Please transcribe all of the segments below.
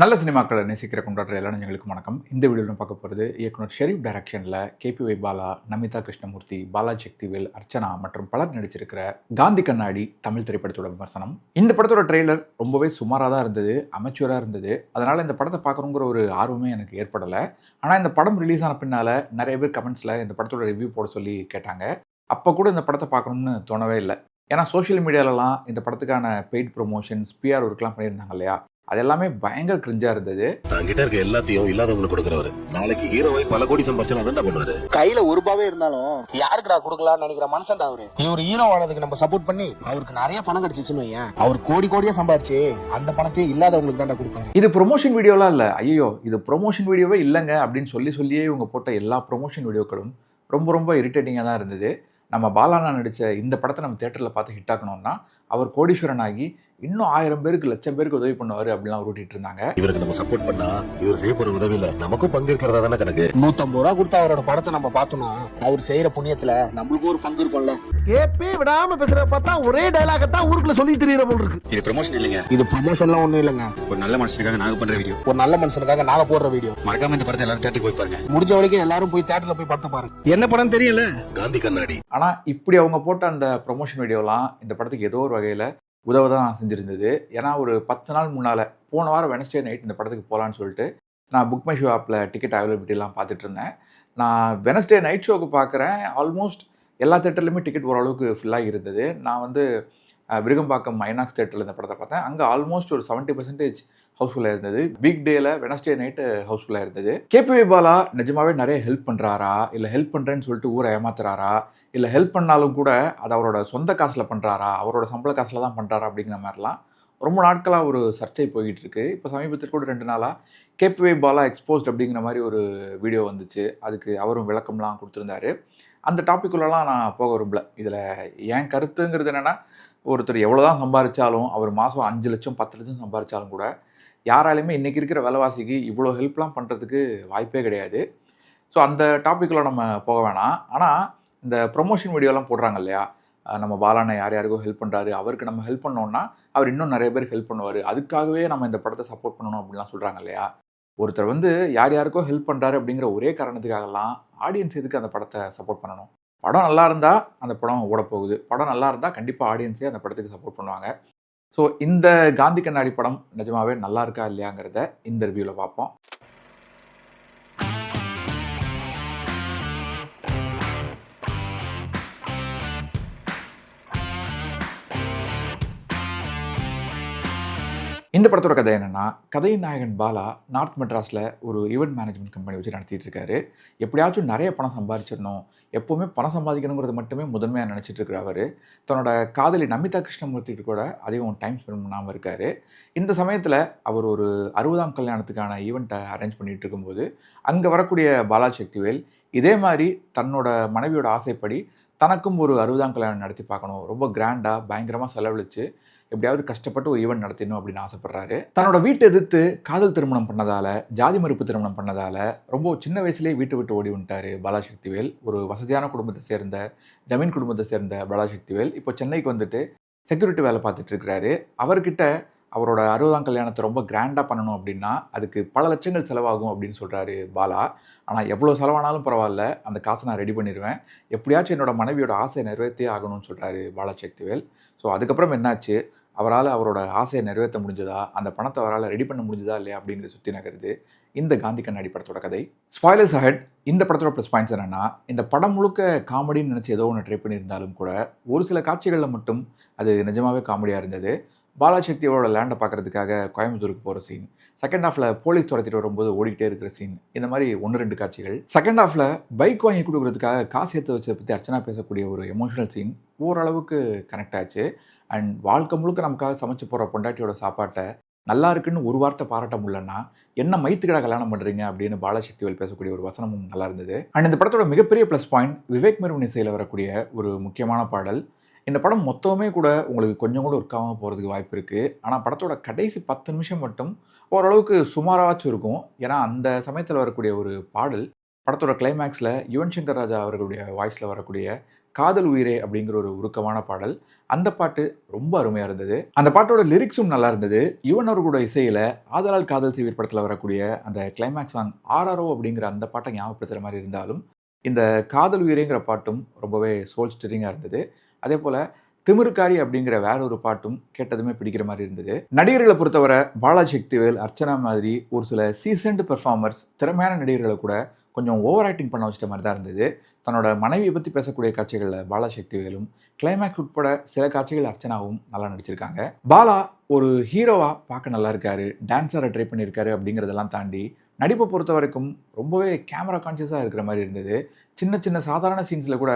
நல்ல சினிமாக்களை நேசிக்கிற கொண்டாடுற எல்லா நெஞ்சங்களுக்கும் வணக்கம். இந்த வீடியோவில் பார்க்க போகிறது இயக்குனர் ஷெரீப் டைரக்ஷனில் K P Y Bala Namitha Krishnamurthy Bala Sakthivel Archana மற்றும் பலர் நடிச்சிருக்கிற காந்தி கண்ணாடி தமிழ் திரைப்படத்தோட விமர்சனம். இந்த படத்தோட ட்ரெய்லர் ரொம்பவே சுமாராக தான் இருந்தது அமைச்சூராக இருந்தது. அதனால் இந்த படத்தை பார்க்கணுங்கிற ஒரு ஆர்வமே எனக்கு ஏற்படலை. ஆனால் இந்த படம் ரிலீஸ் ஆன பின்னால் நிறைய பேர் கமெண்ட்ஸில் இந்த படத்தோட ரிவ்யூ போட சொல்லி கேட்டாங்க. அப்போ கூட இந்த படத்தை பார்க்கணும்னு தோணவே இல்லை. ஏன்னா சோஷியல் மீடியாலலாம் இந்த படத்துக்கான பெய்ட் ப்ரொமோஷன்ஸ் பிஆர் ஒர்க்லாம் பண்ணியிருந்தாங்க இல்லையா? அது எல்லாமே பயங்கர கிரிஞ்சா இருந்தது. தங்கிட்ட இருக்க எல்லாத்தையும் இல்லாதவங்களுக்கு கொடுக்குறவரு. நாளைக்கு ஹீரோவை பல கோடி சம்பாரிச்சா அதான் பண்ணுவாரு. கையில ஒரு ரூபாவே இருந்தாலும் யாருக்குடா கொடுக்கலாம்னு நினைக்கிற மனுஷன்டா அவரு? இவர் ஹீரோ ஆனதுக்கு நம்ம சப்போர்ட் பண்ணி அவருக்கு நிறைய பணம் கிடைச்சிச்சுன்னு வையேன். அவர் கோடி கோடியா சம்பாரிச்சு அந்த பணத்தையே இல்லாதவங்களுக்கு தான்டா கொடுப்பாரு. இது ப்ரொமோஷன் வீடியோலாம் இல்லை. ஐயோ இது ப்ரொமோஷன் வீடியோவே இல்லைங்க அப்படின்னு சொல்லி சொல்லியே இவங்க போட்ட எல்லா ப்ரொமோஷன் வீடியோக்களும் ரொம்ப ரொம்ப இரிட்டேட்டிங்காக தான் இருந்தது. நம்ம பாலானா நடித்த இந்த படத்தை நம்ம தேட்டரில் பார்த்து ஹிட் ஆக்கணும்னா அவர் கோடீஸ்வரன் ஆகி இன்னும் ஆயிரம் பேருக்கு லட்சம் பேருக்கு உதவி பண்ணுவார் அப்படிலாம் உருட்டிட்டு இருந்தாங்க இவருக்கு நம்ம சப்போர்ட் பண்ணா இவர் செய்ய போற உதவியில நமக்கும் பங்கு இருக்கிறதா தானே கணக்கு? நூத்தம்பது ரூபா கொடுத்த அவரோட படத்தை நம்ம பார்த்தோம்னா அவர் செய்யற புண்ணியத்துல நம்மளுக்கு ஒரு பங்கு இருக்கும்ல. கேப்பே விடாம பேசுற பார்த்தா ஒரே டயலாக தான் ஊருக்குள்ள சொல்லி தெரியற போல் இருக்கு. இது ப்ரமோஷன் இல்லைங்க. இது ப்ரமோஷன்லாம் ஒண்ணும் இல்லைங்க. ஒரு நல்ல மனுஷனுக்காக நாங்க பண்ற வீடியோ ஒரு நல்ல மனுஷனுக்காக நாங்க போடுற வீடியோ மறக்காம இந்த படத்தை எல்லாரும் தேட்டருக்கு போய் பாருங்க. முடிஞ்ச வரைக்கும் எல்லாரும் போய் தேட்டர்ல போய் படத்தை பாருங்க. என்ன படம் தெரியல? காந்தி கண்ணாடி. ஆனால் இப்படி அவங்க போட்ட அந்த ப்ரொமோஷன் வீடியோலாம் இந்த படத்துக்கு ஏதோ ஒரு வகையில் உதவ தான் செஞ்சுருந்தது. ஏன்னா ஒரு பத்து நாள் முன்னால் போன வாரம் வெனஸ்டே நைட் இந்த படத்துக்கு போகலான்னு சொல்லிட்டு நான் புக் மை ஷோ ஆப்பில் டிக்கெட் அவைலபிலிட்டிலாம் பார்த்துட்டு இருந்தேன். நான் வெனஸ்டே நைட் ஷோக்கு பார்க்குறேன். ஆல்மோஸ்ட் எல்லா தேட்டர்லையுமே டிக்கெட் ஓரளவுக்கு ஃபில்லாகி இருந்தது. நான் வந்து விருகம்பாக்கம் மைனாக்ஸ் தேட்டரில் இந்த படத்தை பார்த்தேன். அங்கே ஆல்மோஸ்ட் ஒரு செவன்ட்டி பர்சன்டேஜ் ஹவுஸ்ஃபுல்லாக இருந்தது. வீக் டேல வெனஸ்டே நைட்டு ஹவுஸ்ஃபுல்லாக இருந்தது. கேபிவி பாலா நிஜமாவே நிறைய ஹெல்ப் பண்ணுறாரா இல்லை ஹெல்ப் பண்ணுறேன்னு சொல்லிட்டு ஊரை ஏமாத்துறாரா? இல்லை ஹெல்ப் பண்ணாலும் கூட அது அவரோட சொந்த காசில் பண்ணுறாரா அவரோட சம்பள காசில் தான் பண்ணுறாரா அப்படிங்கிற மாதிரிலாம் ரொம்ப நாட்களாக ஒரு சர்ச்சை போய்கிட்டு இருக்கு. இப்போ சமீபத்தில் கூட ரெண்டு நாளாக கேப்வே பாலா எக்ஸ்போஸ்ட் அப்படிங்கிற மாதிரி ஒரு வீடியோ வந்துச்சு. அதுக்கு அவரும் விளக்கம்லாம் கொடுத்துருந்தாரு. அந்த டாப்பிக்குள்ளலாம் நான் போக விரும்பல. இதில் என் கருத்துங்கிறது என்னென்னா ஒருத்தர் எவ்வளோ தான் சம்பாதிச்சாலும் அவர் மாதம் அஞ்சு லட்சம் பத்து லட்சம் சம்பாதிச்சாலும் கூட யாராலையுமே இன்றைக்கி இருக்கிற விலைவாசிக்கு இவ்வளோ ஹெல்ப்லாம் பண்ணுறதுக்கு வாய்ப்பே கிடையாது. ஸோ அந்த டாப்பிக்கில் நம்ம போக வேணாம். ஆனால் இந்த ப்ரொமோஷன் வீடியோலாம் போடுறாங்க இல்லையா? நம்ம பாலானை யார் யாருக்கோ ஹெல்ப் பண்ணுறாரு அவருக்கு நம்ம ஹெல்ப் பண்ணோம்னா அவர் இன்னும் நிறைய பேருக்கு ஹெல்ப் பண்ணுவார். அதுக்காகவே நம்ம இந்த படத்தை சப்போர்ட் பண்ணணும் அப்படிலாம் சொல்கிறாங்க இல்லையா? ஒருத்தர் வந்து யார் யாருக்கோ ஹெல்ப் பண்ணுறாரு அப்படிங்கிற ஒரே காரணத்துக்காகலாம் ஆடியன்ஸ் எதுக்கு அந்த படத்தை சப்போர்ட் பண்ணணும்? படம் நல்லா இருந்தால் அந்த படம் ஓட போகுது படம் நல்லா இருந்தால் கண்டிப்பாக ஆடியன்ஸே அந்த படத்துக்கு சப்போர்ட் பண்ணுவாங்க. ஸோ இந்த காந்தி கண்ணாடி படம் நிஜமாவே நல்லா இருக்கா இல்லையாங்கிறத இந்த ரிவ்யூவில் பார்ப்போம். இந்த படத்தோட கதை என்னென்னா கதையின் நாயகன் பாலா நார்த் மெட்ராஸில் ஒரு ஈவெண்ட் மேனேஜ்மெண்ட் கம்பெனி வச்சு நடத்திட்டு இருக்காரு எப்படியாச்சும் நிறைய பணம் சம்பாதிச்சிடணும் எப்போவுமே பணம் சம்பாதிக்கணுங்கிறது மட்டுமே முதன்மையாக நினச்சிட்டு இருக்கிற அவர். தன்னோட காதலி நமிதா கிருஷ்ணமூர்த்திக்கு கூட அதிகம் டைம் ஸ்பெண்ட் பண்ணாமல் இருக்கார். இந்த சமயத்தில் அவர் ஒரு அறுபதாம் கல்யாணத்துக்கான ஈவெண்ட்டை அரேஞ்ச் பண்ணிகிட்டு இருக்கும்போது அங்கே வரக்கூடிய பாலா சக்திவேல் இதே மாதிரி தன்னோட மனைவியோட ஆசைப்படி தனக்கும் ஒரு அறுபதாம் கல்யாணம் நடத்தி பார்க்கணும். ரொம்ப கிராண்டாக பயங்கரமாக செலவழித்து எப்படியாவது கஷ்டப்பட்டு ஒரு ஈவெண்ட் நடத்தணும் அப்படின்னு ஆசைப்படுறாரு. தன்னோட வீட்டை எதிர்த்து காதல் திருமணம் பண்ணதால ஜாதி மறுப்பு திருமணம் பண்ணதால ரொம்ப சின்ன வயசுலேயே வீட்டை விட்டு ஓடி வந்துட்டாரு பாலாசக்திவேல். ஒரு வசதியான குடும்பத்தை சேர்ந்த ஜமீன் குடும்பத்தை சேர்ந்த பாலாசக்திவேல். இப்போ சென்னைக்கு வந்துட்டு செக்யூரிட்டி வேலை பார்த்துட்டு இருக்கிறாரு. அவர்கிட்ட அவரோட அறுபதாம் கல்யாணத்தை ரொம்ப கிராண்டாக பண்ணணும் அப்படின்னா அதுக்கு பல லட்சங்கள் செலவாகும் அப்படின்னு சொல்கிறாரு பாலா. ஆனால் எவ்வளோ செலவானாலும் பரவாயில்ல. அந்த காசை நான் ரெடி பண்ணிடுவேன் எப்படியாச்சும் என்னோட மனைவியோட ஆசையை நிறைவேற்றியே ஆகணும்னு சொல்கிறாரு பாலா சக்திவேல் ஸோ அதுக்கப்புறம் என்னாச்சு? அவரால் அவரோட ஆசையை நிறைவேற்ற முடிஞ்சதா? அந்த பணத்தை அவரால் ரெடி பண்ண முடிஞ்சதா இல்லையா? அப்படிங்கிறத சுற்றி நகருது இந்த காந்தி கண்ணாடி படத்தோட கதை. ஸ்பாய்லர்ஸ் அஹெட் இந்த படத்தோட ப்ளஸ் பாயிண்ட்ஸ் என்னென்னா இந்த படம் முழுக்க காமெடின்னு நினச்சி ஏதோ ஒன்று ட்ரை பண்ணியிருந்தாலும் கூட ஒரு சில காட்சிகளில் மட்டும் அது நிஜமாகவே காமெடியாக இருந்தது. பாலாசக்தியோட லேண்டை பார்க்கறதுக்காக கோயம்புத்தூருக்கு போகிற சீன் செகண்ட் ஹாஃபில் போலீஸ் துரத்திட்டு வரும்போது ஓடிக்கிட்டே இருக்கிற சீன் இந்த மாதிரி ஒன்று ரெண்டு காட்சிகள். செகண்ட் ஹாஃபில் பைக் வாங்கி கொடுக்குறதுக்காக காசு ஏற்ற வச்சதை பற்றி அர்ச்சனா பேசக்கூடிய ஒரு எமோஷனல் சீன் ஓரளவுக்கு கனெக்ட் ஆச்சு. அண்ட் வாழ்க்கை முழுக்க நமக்காக சமைச்சு போகிற பொண்டாட்டியோட சாப்பாட்டை நல்லா இருக்குன்னு ஒரு வார்த்தை பாராட்ட முடியலன்னா என்ன மைத்துக்கடா கல்யாணம் பண்ணுறீங்க அப்படின்னு பாலசக்திவேல் பேசக்கூடிய ஒரு வசனமும் நல்லா இருந்தது. அண்ட் இந்த படத்தோட மிகப்பெரிய ப்ளஸ் பாயிண்ட் விவேக் மெருவன் இசையில் வரக்கூடிய ஒரு முக்கியமான பாடல் இந்த படம் மொத்தமே கூட உங்களுக்கு கொஞ்சம் கூட ஒர்க் போகிறதுக்கு வாய்ப்பு இருக்குது ஆனால் படத்தோட கடைசி பத்து நிமிஷம் மட்டும் ஓரளவுக்கு சுமாராச்சும் இருக்கும். ஏன்னா அந்த சமயத்தில் வரக்கூடிய ஒரு பாடல் படத்தோட கிளைமேக்ஸில் யுவன் சங்கர் ராஜா அவர்களுடைய வாய்ஸில் வரக்கூடிய காதல் உயிரே அப்படிங்கிற ஒரு உருக்கமான பாடல். அந்த பாட்டு ரொம்ப அருமையாக இருந்தது. அந்த பாட்டோட லிரிக்ஸும் நல்லா இருந்தது. யுவன் அவர்களோட இசையில் ஆதலால் காதல் செய்வீர் படத்தில் வரக்கூடிய அந்த கிளைமேக்ஸ் சாங் ஆர்ஆர்ஓ அப்படிங்கிற அந்த பாட்டை ஞாபகப்படுத்துகிற மாதிரி இருந்தாலும் இந்த காதல் உயிரேங்கிற பாட்டும் ரொம்பவே சோல் ஸ்டிரிங்காக இருந்தது. அதே போல் திமிருக்காரி அப்படிங்கிற வேற ஒரு பாட்டும் கேட்டதுமே பிடிக்கிற மாதிரி இருந்தது. நடிகர்களை பொறுத்தவரை பாலாஜி சக்திவேல் அர்ச்சனா மாதிரி ஒரு சில சீசன்டு பெர்ஃபார்மர்ஸ் திறமையான நடிகர்களை கூட கொஞ்சம் ஓவர் ஆக்டிங் பண்ண வச்சிட்ட மாதிரி தான் இருந்தது. தன்னோட மனைவியை பற்றி பேசக்கூடிய காட்சிகளில் பாலா சக்திவேலும் கிளைமேக்ஸ் உட்பட சில காட்சிகள் அர்ச்சனாவும் நல்லா நடிச்சிருக்காங்க. பாலா ஒரு ஹீரோவாக பார்க்க நல்லா இருக்காரு டான்ஸரை ட்ரை பண்ணியிருக்காரு அப்படிங்கிறதெல்லாம் தாண்டி நடிப்பை பொறுத்த வரைக்கும் ரொம்பவே கேமரா கான்சியஸாக இருக்கிற மாதிரி இருந்தது. சின்ன சின்ன சாதாரண சீன்ஸில் கூட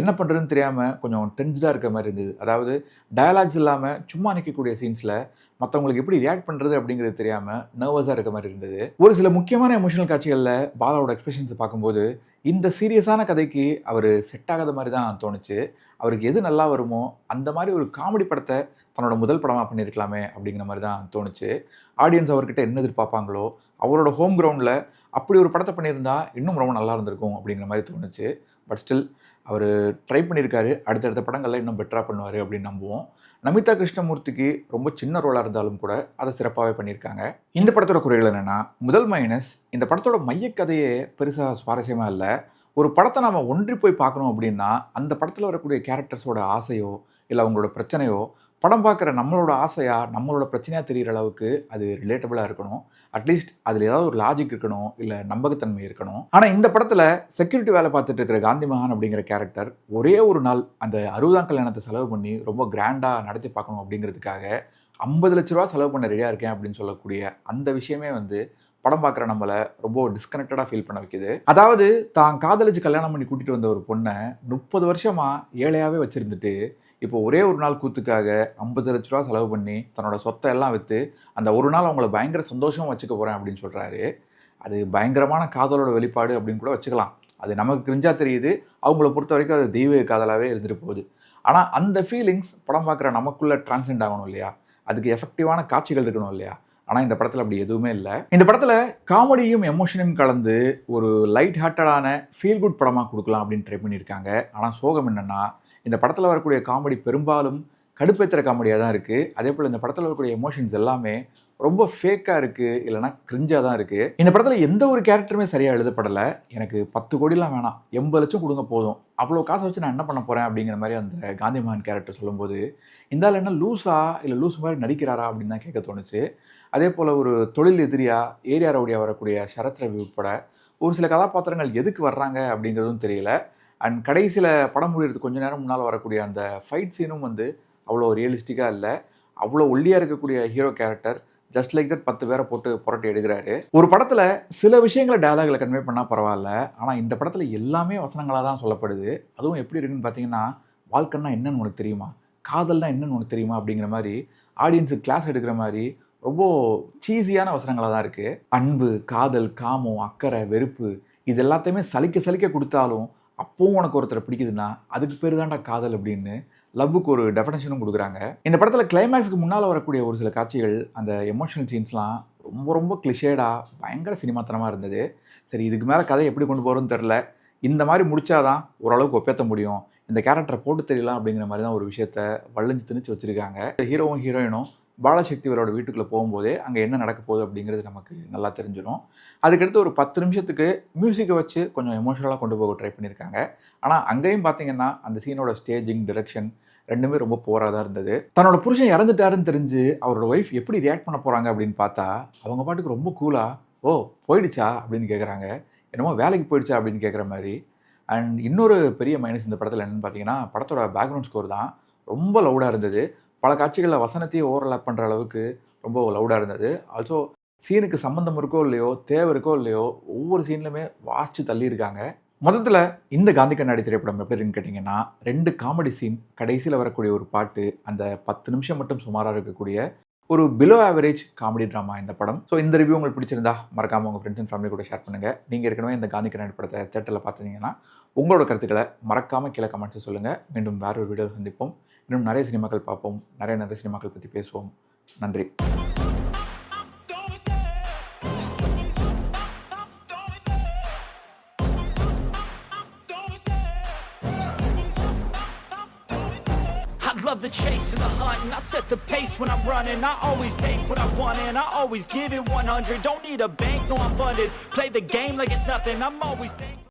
என்ன பண்ணுறதுன்னு தெரியாமல் கொஞ்சம் டென்ஸ்டாக இருக்க மாதிரி இருந்தது. அதாவது டயலாக்ஸ் இல்லாமல் சும்மா நிற்கக்கூடிய சீன்ஸில் மற்றவங்களுக்கு எப்படி ரியாக்ட் பண்ணுறது அப்படிங்கிறது தெரியாமல் நர்வஸாக இருக்க மாதிரி இருந்தது. ஒரு சில முக்கியமான எமோஷனல் காட்சிகளில் பாலாவோட எக்ஸ்பிரஷன்ஸை பார்க்கும்போது இந்த சீரியஸான கதைக்கு அவர் செட் ஆகாத மாதிரி தான் தோணுச்சு. அவருக்கு எது நல்லா வருமோ அந்த மாதிரி ஒரு காமெடி படத்தை தன்னோட முதல் படமாக பண்ணியிருக்கலாமே அப்படிங்கிற மாதிரி தான் தோணுச்சு. ஆடியன்ஸ் அவர்கிட்ட என்ன எதிர்பார்ப்பாங்களோ அவரோட ஹோம் கிரவுண்டில் அப்படி ஒரு படத்தை பண்ணியிருந்தா இன்னும் ரொம்ப நல்லா இருந்திருக்கும் அப்படிங்கிற மாதிரி தோணுச்சு. பட் ஸ்டில் அவர் ட்ரை பண்ணியிருக்காரு அடுத்தடுத்த படங்களில் இன்னும் பெட்டராக பண்ணுவார் அப்படின்னு நம்புவோம். நமிதா கிருஷ்ணமூர்த்திக்கு ரொம்ப சின்ன ரோலாக இருந்தாலும் கூட அதை சிறப்பாகவே பண்ணியிருக்காங்க இந்த படத்தோட குறைகள் என்னென்னா முதல் மைனஸ் இந்த படத்தோட மையக்கதையே பெருசாக சுவாரஸ்யமாக இல்லை. ஒரு படத்தை நம்ம ஒன்றி போய் பார்க்குறோம் அப்படின்னா அந்த படத்தில் வரக்கூடிய கேரக்டர்ஸோட ஆசையோ இல்லை அவங்களோட பிரச்சனையோ படம் பார்க்குற நம்மளோட ஆசையாக நம்மளோட பிரச்சனையாக தெரிகிற அளவுக்கு அது ரிலேட்டபிளாக இருக்கணும். அட்லீஸ்ட் அதில் ஏதாவது ஒரு லாஜிக் இருக்கணும் இல்லை நம்பகத்தன்மை இருக்கணும். ஆனால் இந்த படத்தில் செக்யூரிட்டி வேலை பார்த்துட்டு இருக்கிற காந்தி மகான் அப்படிங்கிற கேரக்டர் ஒரே ஒரு நாள் அந்த அறுபதாம் கல்யாணத்தை செலவு பண்ணி ரொம்ப கிராண்டாக நடத்தி பார்க்கணும் அப்படிங்கிறதுக்காக ஐம்பது லட்ச ரூபா செலவு பண்ண ரெடியாக இருக்கேன் அப்படின்னு சொல்லக்கூடிய அந்த விஷயமே வந்து படம் பார்க்குற நம்மளை ரொம்ப டிஸ்கனெக்டடாக ஃபீல் பண்ண வைக்குது. அதாவது தான் காதலிச்சு கல்யாணம் பண்ணி கூட்டிகிட்டு வந்த ஒரு பொண்ணை முப்பது வருஷமாக ஏழையாகவே வச்சுருந்துட்டு இப்போ ஒரே ஒரு நாள் கூத்துக்காக ஐம்பது லட்ச ரூபா செலவு பண்ணி தன்னோட சொத்தை எல்லாம் விற்று அந்த ஒரு நாள் அவங்கள பயங்கர சந்தோஷமாக வச்சுக்க போகிறேன் அப்படின்னு சொல்கிறாரு அது பயங்கரமான காதலோட வெளிப்பாடு அப்படின்னு கூட வச்சுக்கலாம். அது நமக்கு கிரிஞ்சா தெரியுது. அவங்கள பொறுத்த வரைக்கும் அது தெய்வ காதலாகவே இருந்துட்டு போகுது. ஆனால் அந்த ஃபீலிங்ஸ் படம் பார்க்குற நமக்குள்ளே டிரான்சென்ட் ஆகணும் இல்லையா? அதுக்கு எஃபெக்டிவான காட்சிகள் இருக்கணும் இல்லையா? ஆனால் இந்த படத்தில் அப்படி எதுவுமே இல்லை. இந்த படத்தில் காமெடியும் எமோஷனும் கலந்து ஒரு லைட் ஹார்ட்டடான ஃபீல் குட் படமாக கொடுக்கலாம் அப்படின்னு ட்ரை பண்ணியிருக்காங்க. ஆனால் சோகம் என்னென்னா இந்த படத்தில் வரக்கூடிய காமெடி பெரும்பாலும் கடுப்பேற்றுற காமெடியாக தான் இருக்குது அதே போல் இந்த படத்தில் வரக்கூடிய எமோஷன்ஸ் எல்லாமே ரொம்ப ஃபேக்காக இருக்குது இல்லைனா கிரிஞ்சாக தான் இருக்குது இந்த படத்தில் எந்த ஒரு கேரக்டருமே சரியாக எழுதப்படலை. எனக்கு பத்து கோடிலாம் வேணாம். எண்பது லட்சம் கொடுங்க போதும். அவ்வளோ காசை வச்சு நான் என்ன பண்ண போகிறேன் அப்படிங்கிற மாதிரி அந்த காந்திமகான் கேரக்டர் சொல்லும்போது இந்த ஆள் என்ன லூஸா இல்லை லூஸ் மாதிரி நடிக்கிறாரா? அப்படின்னு தான் கேட்க தோணுச்சு. அதே போல் ஒரு தொழில் எதிரியாக ஏரியா ரவுடியாக வரக்கூடிய சரத் ரவி உட்பட ஒரு சில கதாபாத்திரங்கள் எதுக்கு வர்றாங்க அப்படிங்கிறதும் தெரியல. அண்ட் கடைசியில் படம் முடிகிறது கொஞ்ச நேரம் முன்னால் வரக்கூடிய அந்த ஃபைட் சீனும் வந்து அவ்வளோ ரியலிஸ்டிக்காக இல்லை. அவ்வளோ ஒல்லியாக இருக்கக்கூடிய hero character just like that பத்து பேரை போட்டு புரட்டி எடுக்கிறாரு. ஒரு படத்தில் சில விஷயங்களை டயலாகில் கன்வே பண்ணால் பரவாயில்ல. ஆனால் இந்த படத்தில் எல்லாமே வசனங்களாக தான் சொல்லப்படுது. அதுவும் எப்படி இருக்குன்னு பார்த்தீங்கன்னா வாழ்க்கைன்னா என்னன்னு உனக்கு தெரியுமா? காதல்னா என்னன்னு உனக்கு தெரியுமா? அப்படிங்கிற மாதிரி ஆடியன்ஸுக்கு கிளாஸ் எடுக்கிற மாதிரி ரொம்ப சீஸியான வசனங்களாக தான் இருக்குது அன்பு காதல் காமம் அக்கறை வெறுப்பு இது எல்லாத்தையுமே சலிக்க சலிக்க கொடுத்தாலும் அப்போவும் உனக்கு ஒருத்தரை பிடிக்குதுன்னா அதுக்கு பேர் தான்டா காதல் அப்படின்னு லவ்வுக்கு ஒரு டெஃபினேஷனும் கொடுக்குறாங்க. இந்த படத்தில் கிளைமேக்ஸுக்கு முன்னால் வரக்கூடிய ஒரு சில காட்சிகள் அந்த எமோஷனல் சீன்ஸ்லாம் ரொம்ப ரொம்ப கிளிஷேடாக பயங்கர சினிமாத்தனமாக இருந்தது. சரி இதுக்கு மேலே கதை எப்படி கொண்டு போகிறோன்னு தெரில இந்த மாதிரி முடித்தாதான் ஓரளவுக்கு ஒப்பேற்ற முடியும். இந்த கேரக்டரை போட்டு தெரியலாம் அப்படிங்கிற மாதிரி தான் ஒரு விஷயத்த வளைஞ்சு திணிச்சு வச்சுருக்காங்க. ஹீரோவும் ஹீரோயினும் பாலசக்திவரோட வீட்டுக்குள்ளே போகும்போதே அங்கே என்ன நடக்க போகுது அப்படிங்கிறது நமக்கு நல்லா தெரிஞ்சிடும். அதுக்கடுத்து ஒரு பத்து நிமிஷத்துக்கு மியூசிக்கை வச்சு கொஞ்சம் எமோஷனலாக கொண்டு போக ட்ரை பண்ணியிருக்காங்க ஆனால் அங்கேயும் பார்த்தீங்கன்னா அந்த சீனோட ஸ்டேஜிங் டிரெக்ஷன் ரெண்டுமே ரொம்ப போராக தான் இருந்தது. தன்னோட புருஷன் இறந்துட்டாருன்னு தெரிஞ்சு அவரோட ஒய்ஃப் எப்படி ரியாக்ட் பண்ண போகிறாங்க அப்படின்னு பார்த்தா அவங்க பாட்டுக்கு ரொம்ப கூலாக ஓ போயிடுச்சா? அப்படின்னு கேட்குறாங்க என்னமோ வேலைக்கு போயிடுச்சா? அப்படின்னு கேட்குற மாதிரி. அண்ட் இன்னொரு பெரிய மைனஸ் இந்த படத்தில் என்னென்னு பார்த்தீங்கன்னா படத்தோட பேக்ரவுண்ட் ஸ்கோர் தான் ரொம்ப லவுடாக இருந்தது. பல காட்சிகளில் வசனத்தையே ஓவர்லாப் பண்ணுற அளவுக்கு ரொம்ப லவுடாக இருந்தது. ஆல்சோ சீனுக்கு சம்மந்தம் இருக்கோ இல்லையோ தேவை இருக்கோ இல்லையோ ஒவ்வொரு சீன்லையுமே வாசித்து தள்ளியிருக்காங்க மொத்தத்தில் இந்த காந்தி கண்ணாடி திரைப்படம் எப்படின்னு கேட்டிங்கன்னா ரெண்டு காமெடி சீன் கடைசியில் வரக்கூடிய ஒரு பாட்டு அந்த பத்து நிமிஷம் மட்டும் சுமாராக இருக்கக்கூடிய ஒரு பிலோ ஆவரேஜ் காமெடி ட்ராமா இந்த படம். ஸோ இந்த ரிவ்யூ உங்களுக்கு பிடிச்சிருந்தா மறக்காமல் உங்கள் ஃப்ரெண்ட்ஸ் அண்ட் ஃபேமிலி கூட ஷேர் பண்ணுங்கள் நீங்கள் ஏற்கனவே இந்த காந்தி கண்ணாடி படத்தை தேட்டரில் பார்த்துருந்தீங்கன்னா உங்களோட கருத்துக்களை மறக்காமல் கீழே கமெண்ட்ஸ் சொல்லுங்கள் மீண்டும் வேற ஒரு வீடியோ சந்திப்போம். இன்னும் நிறைய சினிமாக்கள் பார்ப்போம் நிறைய நிறைய சினிமாக்கள் பற்றி பேசுவோம் நன்றி love the chase and the hunt, and I set the pace when I'm running. I always take what I want, and I always give it 100. Don't need a bank, no, I'm funded. Play the game like it's nothing. I'm always thankful.